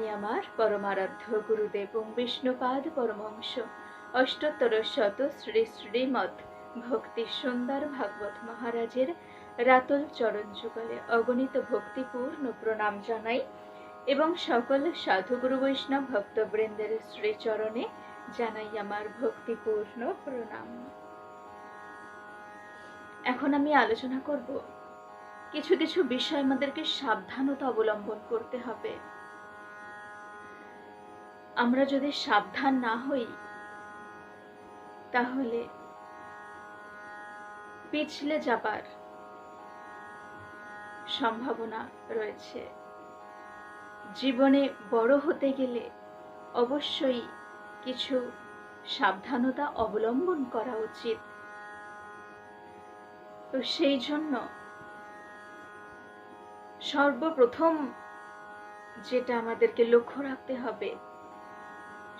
আমি আমার, পরমারাধ্য গুরুদেব বিষ্ণুপাদ পরমহংস। অষ্টোত্তর শত শ্রী শ্রীমৎ ভক্তি সুন্দর ভাগবত মহারাজের রাতুল চরণ যুগলে অগণিত ভক্তিপূর্ণ প্রণাম জানাই এবং সকল সাধুগুরু বৈষ্ণব ভক্তবৃন্দের শ্রীচরণে জানাই আমার ভক্তিপূর্ণ প্রণাম। এখন আমি আলোচনা করব, কিছু কিছু বিষয় আমাদেরকে সাবধানতা অবলম্বন করতে হবে। আমরা যদি সাবধান না হই, তাহলে পিছলে যাবার সম্ভাবনা রয়েছে। জীবনে বড় হতে গেলে অবশ্যই কিছু সাবধানতা অবলম্বন করা উচিত। তো সেই জন্য সর্বপ্রথম যেটা আমাদেরকে লক্ষ্য রাখতে হবে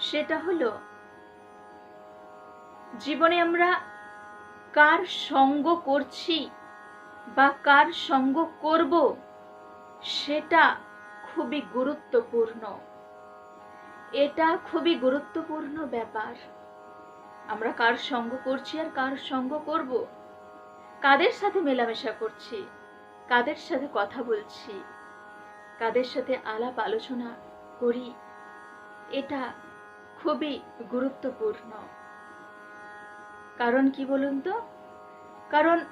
সেটা হলো, জীবনে আমরা কার সঙ্গ করছি বা কার সঙ্গ করব সেটা খুবই গুরুত্বপূর্ণ। এটা খুবই গুরুত্বপূর্ণ ব্যাপার। আমরা কার সঙ্গ করছি আর কার সঙ্গ করব? কাদের সাথে মেলামেশা করছি? কাদের সাথে কথা বলছি? কাদের সাথে আলাপ আলোচনা করি? এটা খুবই গুরুত্বপূর্ণ। কারণ কি বলুন তো? কারণ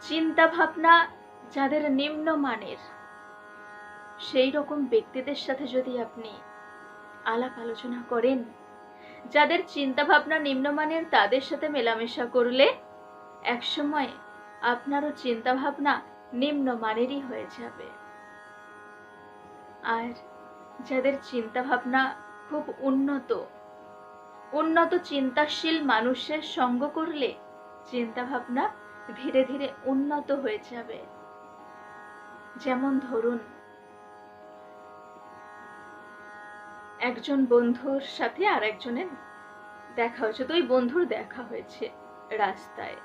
চিন্তা ভাবনা যাদের নিম্নমানের সেই রকম ব্যক্তিদের সাথে যদি আপনি আলাপ আলোচনা করেন, যাদের চিন্তা ভাবনা নিম্নমানের তাদের সাথে মেলামেশা করলে একসময় আপনারও চিন্তা ভাবনা নিম্নমানেরই হয়ে যাবে। আর যাদের চিন্তা ভাবনা খুব উন্নত উন্নত চিন্তাশীল মানুষের সঙ্গ করলে চিন্তা ভাবনা ধীরে ধীরে উন্নত হয়ে যাবে। যেমন ধরুন, একজন বন্ধুর সাথে আর একজনের দেখা হয়েছে। ওই বন্ধুর দেখা হয়েছে রাস্তায়।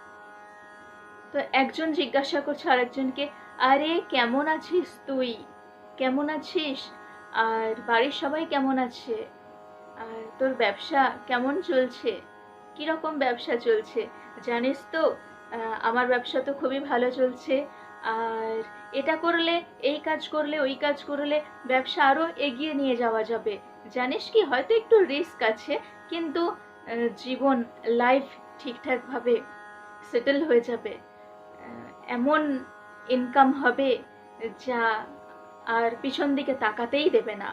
তো একজন জিজ্ঞাসা করছে আরেকজনকে, আরে, কেমন আছিস তুই? কেমন আছিস? আর বাড়ির সবাই কেমন আছে? আর তোর ব্যবসা কেমন চলছে? কীরকম ব্যবসা চলছে? জানিস তো আমার ব্যবসা তো খুবই ভালো চলছে। আর এটা করলে, এই কাজ করলে, ওই কাজ করলে ব্যবসা আরও এগিয়ে নিয়ে যাওয়া যাবে। জানিস কি, হয়তো একটু রিস্ক আছে, কিন্তু জীবন লাইফ ঠিকঠাকভাবে সেটেল হয়ে যাবে। এমন ইনকাম হবে যা আর পিছন দিকে তাকাতেই দেবে না।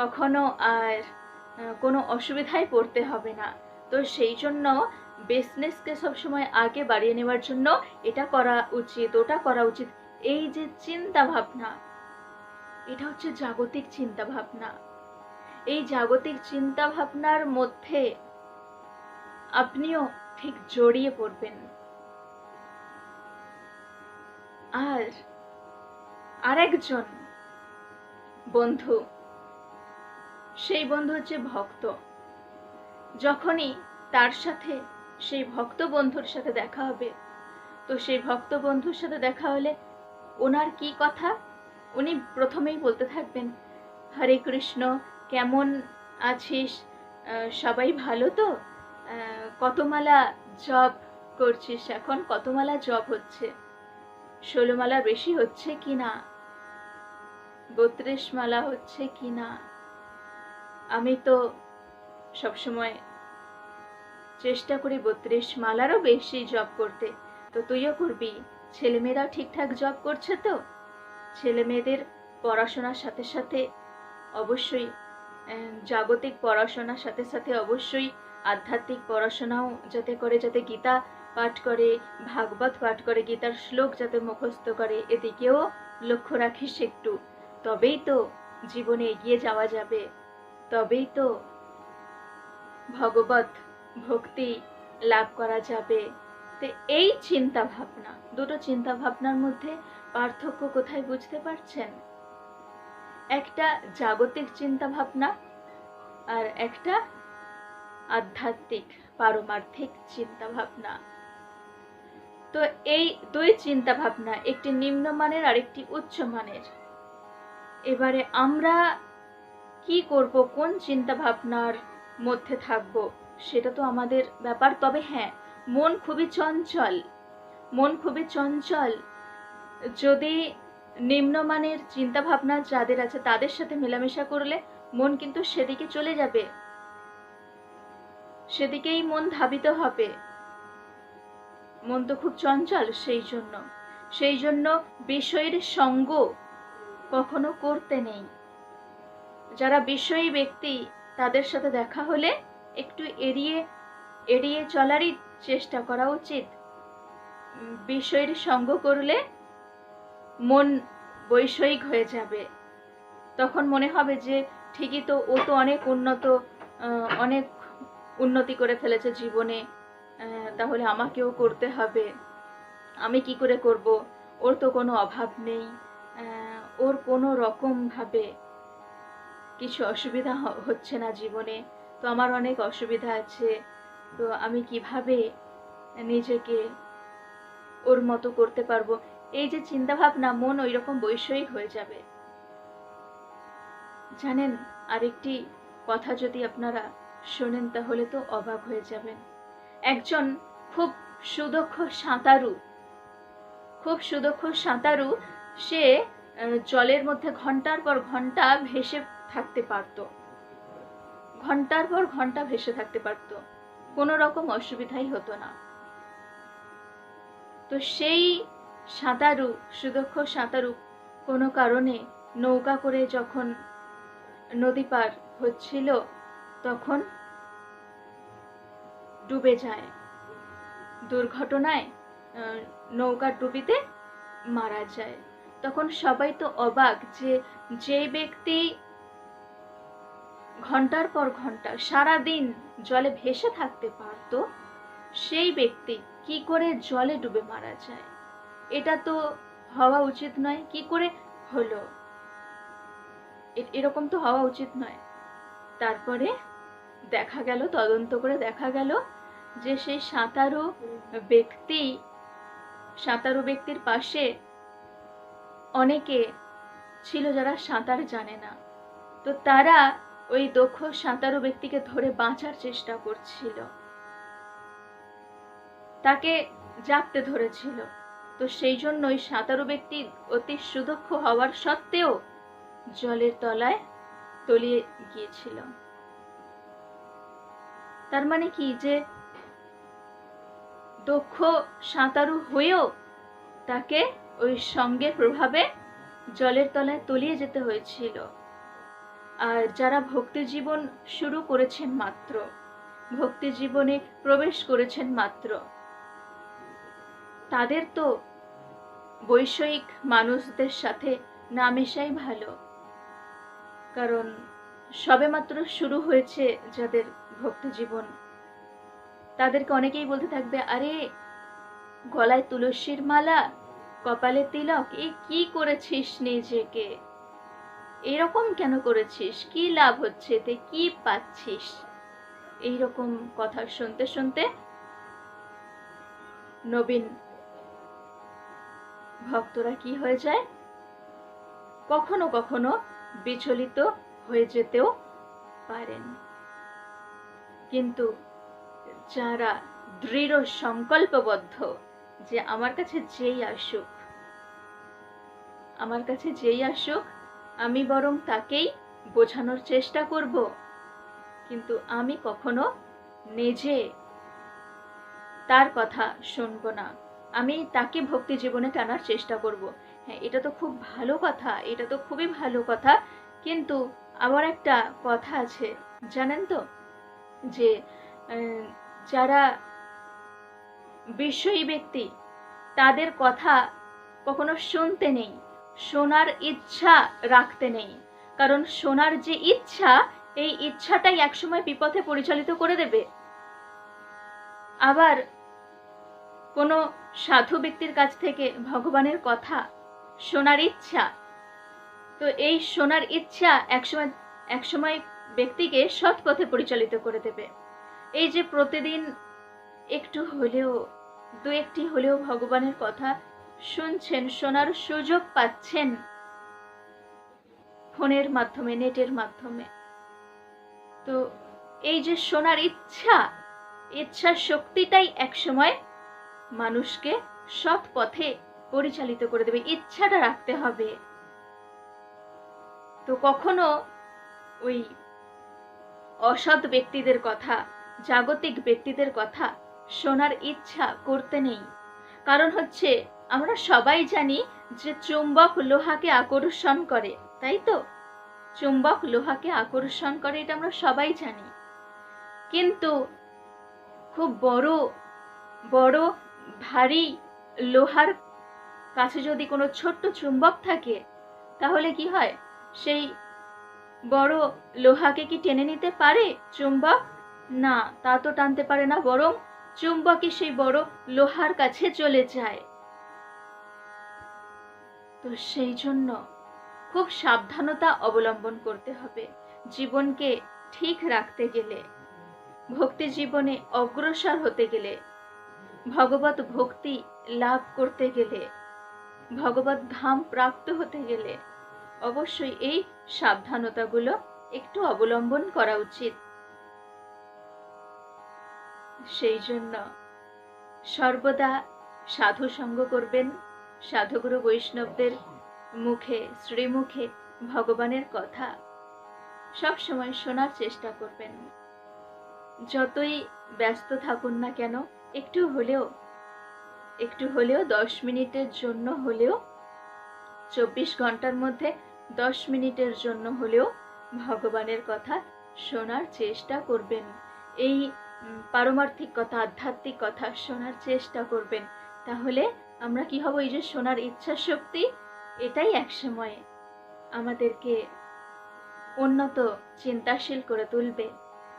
কখনো আর কোনো অসুবিধায় পড়তে হবে না। তো সেই জন্য বিজনেসকে সবসময় আগে বাড়িয়ে নেওয়ার জন্য এটা করা উচিত, ওটা করা উচিত। এই যে চিন্তা ভাবনা এটা হচ্ছে জাগতিক চিন্তা ভাবনা এই জাগতিক চিন্তা ভাবনার মধ্যে আপনিও ঠিক জড়িয়ে পড়বেন। আর আরেকজন বন্ধু সেই বন্ধু হচ্ছে ভক্ত। যখনই তার সাথে সেই ভক্ত বন্ধুর সাথে দেখা হবে, তো সেই ভক্ত বন্ধুর সাথে দেখা হলে ওনার কি কথা? উনি প্রথমেই বলতে থাকবেন, হরে কৃষ্ণ, কেমন আছিস? সবাই ভালো তো? কতমালা জব করছিস এখন? কতমালা জব হচ্ছে? ষোলো মালা বেশি হচ্ছে কি না? বত্রিশ মালা হচ্ছে কি না? আমি তো সবসময় চেষ্টা করি বত্রিশ মালারও বেশি জব করতে। তো তুইও করবি। ছেলেমেয়েরাও ঠিকঠাক জব করছে তো? ছেলেমেয়েদের পড়াশোনার সাথে সাথে অবশ্যই জাগতিক পড়াশোনার সাথে সাথে অবশ্যই আধ্যাত্মিক পড়াশোনাও যাতে করে, যাতে গীতা পাঠ করে, ভাগবত পাঠ করে, গীতার শ্লোক যাতে মুখস্থ করে, এদিকেও লক্ষ্য রাখিস একটু। তবেই তো জীবনে এগিয়ে যাওয়া যাবে। তবেই তো ভগবত ভক্তি লাভ করা যাবে। তো এই চিন্তা ভাবনা দুটো চিন্তা ভাবনার মধ্যে পার্থক্য কোথায় বুঝতে পারছেন? একটা জাগতিক চিন্তা ভাবনা আর একটা আধ্যাত্মিক, পারমার্থিক চিন্তা ভাবনা তো এই দুই চিন্তা ভাবনা একটি নিম্নমানের আর একটি উচ্চমানের। এবারে আমরা কি করব, কোন চিন্তা ভাবনার মধ্যে থাকব, সেটা তো আমাদের ব্যাপার। তবে হ্যাঁ মন খুবই চঞ্চল, মন খুবই চঞ্চল। যদি নিম্নমানের চিন্তা ভাবনা যাদের আছে তাদের সাথে মেলামেশা করলে মন কিন্তু সেদিকে চলে যাবে, সেদিকেই মন ধাবিত হবে। মন তো খুব চঞ্চল সেই জন্য সেই জন্য বিষয়ের সঙ্গ কখনো করতে নেই। যারা বিষয়ী ব্যক্তি, তাদের সাথে দেখা হলে একটু এড়িয়ে এড়িয়ে চলারই চেষ্টা করা উচিত। বিষয়ের সঙ্গ করলে মন বৈষয়িক হয়ে যাবে। তখন মনে হবে যে, ঠিকই তো ও তো অনেক উন্নত অনেক উন্নতি করে ফেলেছে জীবনে তাহলে আমাকেও করতে হবে। আমি কি করে করব? ওর তো কোনো অভাব নেই ওর কোনো রকমভাবে কিছু অসুবিধা হচ্ছে না জীবনে। তো আমার অনেক অসুবিধা আছে। তো আমি কীভাবে নিজেকে ওর মতো করতে পারব? এই যে চিন্তা ভাবনা মন ওই রকম বৈষয়িক হয়ে যাবে। জানেন, আরেকটি কথা যদি আপনারা শোনেন, তাহলে তো অবাক হয়ে যাবেন। একজন খুব সুদক্ষ সাঁতারু, খুব সুদক্ষ সাঁতারু, সে জলের মধ্যে ঘণ্টার পর ঘণ্টা ভেসে থাকতে পারতো। ঘণ্টার পর ঘণ্টা ভেসে থাকতে পারতো। কোনো রকম অসুবিধাই হতো না। তো সেই সাঁতারু, সুদক্ষ সাঁতারু কোনো কারণে নৌকা করে যখন নদী পার হচ্ছিল, তখন ডুবে যায়। দুর্ঘটনায় নৌকার ডুবিতে মারা যায়। তখন সবাই তো অবাক যে যে ব্যক্তি ঘণ্টার পর ঘণ্টা সারা দিন জলে ভেসে থাকতে পারতো, সেই ব্যক্তি কি করে জলে ডুবে মারা যায়? এটা তো হওয়া উচিত নয়, কি করে হলো? এরকম তো হওয়া উচিত নয়। তারপরে দেখা গেল, তদন্ত করে দেখা গেল যে সেই সাঁতারু ব্যক্তি, সাঁতারু ব্যক্তির পাশে অনেকে ছিল যারা সাঁতার জানে না। তো তারা ওই দক্ষ সাঁতারু ব্যক্তিকে ধরে বাঁচার চেষ্টা করছিল। তাকে জাপটে ধরেছিল। তো সেই জন্য ওই সাঁতারু ব্যক্তি অতি সুদক্ষ হওয়ার সত্ত্বেও জলের তলায় তলিয়ে গিয়েছিল। তার মানে কি যে দক্ষ সাঁতারু হয়েও তাকে ওই সঙ্গে প্রভাবে জলের তলায় তলিয়ে যেতে হয়েছিল। আর যারা ভক্তি জীবন শুরু করেছেন মাত্র, ভক্তি জীবনে প্রবেশ করেছেন মাত্র, তাদের তো বৈষয়িক মানুষদের সাথে না মেশাই ভালো। কারণ সবেমাত্র শুরু হয়েছে যাদের ভক্তি জীবন। তাদেরকে অনেকেই বলতে থাকবে, আরে, গলায় তুলসীর মালা, কপালে তিলক, এ কি করেছিস নিজেকে? এরকম কেন করেছিস? কি লাভ হচ্ছে এতে? কি পাচ্ছিস? এইরকম কথা শুনতে শুনতে নবীন, ভক্তরা কি হয়ে যায়? কখনো কখনো বিচলিত হয়ে যেতেও পারেন। কিন্তু যারা দৃঢ় সংকল্পবদ্ধ যে আমার কাছে যেই আসুক, আমার কাছে যেই আসুক আমি বরং তাকেই বোঝানোর চেষ্টা করব। কিন্তু আমি কখনো নিজে তার কথা শুনব না। আমি তাকে ভক্তি জীবনে টানার চেষ্টা করব। হ্যাঁ এটা তো খুব ভালো কথা, এটা তো খুবই ভালো কথা। কিন্তু আবার একটা কথা আছে, জানেন তো? যে যারা বিষয়ী ব্যক্তি, তাদের কথা কখনো শুনতে নেই। শোনার ইচ্ছা রাখতে নেই। কারণ শোনার যে ইচ্ছা, এই ইচ্ছাটাই একসময় বিপথে পরিচালিত করে দেবে। আবার কোনো সাধু ব্যক্তির কাছ থেকে ভগবানের কথা শোনার ইচ্ছা, তো এই শোনার ইচ্ছা একসময় একসময় ব্যক্তিকে সৎ পথে পরিচালিত করে দেবে। এই যে প্রতিদিন একটু হলেও দু একটি হলেও ভগবানের কথা শুনছেন, শোনার সুযোগ পাচ্ছেন। ফোনের মাধ্যমে, নেটের মাধ্যমে। তো এই যে শোনার ইচ্ছা ইচ্ছা শক্তিটাই একসময় মানুষকে সৎ পথে পরিচালিত করে দেবে, ইচ্ছাটা রাখতে হবে। তো কখনো ওই অসৎ ব্যক্তিদের কথা, জাগতিক ব্যক্তিদের কথা শোনার ইচ্ছা করতে নেই। কারণ হচ্ছে আমরা সবাই জানি যে চুম্বক লোহাকে আকর্ষণ করে, তাই তো? চুম্বক লোহাকে আকর্ষণ করে এটা আমরা সবাই জানি। কিন্তু খুব বড় বড়, ভারী লোহার কাছে যদি কোনো ছোট্ট চুম্বক থাকে, তাহলে কি হয়? সেই বড় লোহাকে কি টেনে নিতে পারে চুম্বক? না, তা তো টানতে পারে না, বরং চুম্বকই সেই বড় লোহার কাছে চলে যায়। তো সেই জন্য খুব সাবধানতা অবলম্বন করতে হবে জীবনকে ঠিক রাখতে গেলে, ভক্তি জীবনে অগ্রসর হতে গেলে, ভগবত ভক্তি লাভ করতে গেলে, ভগবত ধাম প্রাপ্ত হতে গেলে অবশ্যই এই সাবধানতাগুলো একটু অবলম্বন করা উচিত। সেই জন্য সর্বদা সাধু সঙ্গ করবেন সাধুগুরু বৈষ্ণবদের মুখে, শ্রীমুখে ভগবানের কথা সব সময় শোনার চেষ্টা করবেন। যতই ব্যস্ত থাকুন না কেন, একটু হলেও একটু হলেও দশ মিনিটের জন্য হলেও, চব্বিশ ঘণ্টার মধ্যে দশ মিনিটের জন্য হলেও ভগবানের কথা শোনার চেষ্টা করবেন। এই পারমার্থিক কথা, আধ্যাত্মিক কথা শোনার চেষ্টা করবেন। তাহলে আমরা কি হব এই যে শোনার ইচ্ছা শক্তি এটাই একসময় আমাদেরকে উন্নত, চিন্তাশীল করে তুলবে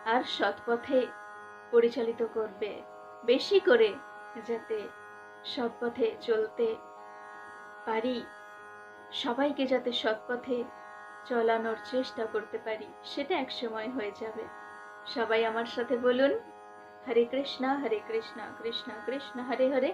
আর সৎপথে পরিচালিত করবে। বেশি করে যাতে সৎপথে চলতে পারি, সবাইকে যাতে সৎপথে চলানোর চেষ্টা করতে পারি, সেটা এক সময় হয়ে যাবে। সবাই আমার সাথে বলুন, হরে কৃষ্ণা হরে কৃষ্ণা কৃষ্ণা, কৃষ্ণ, হরে হরে।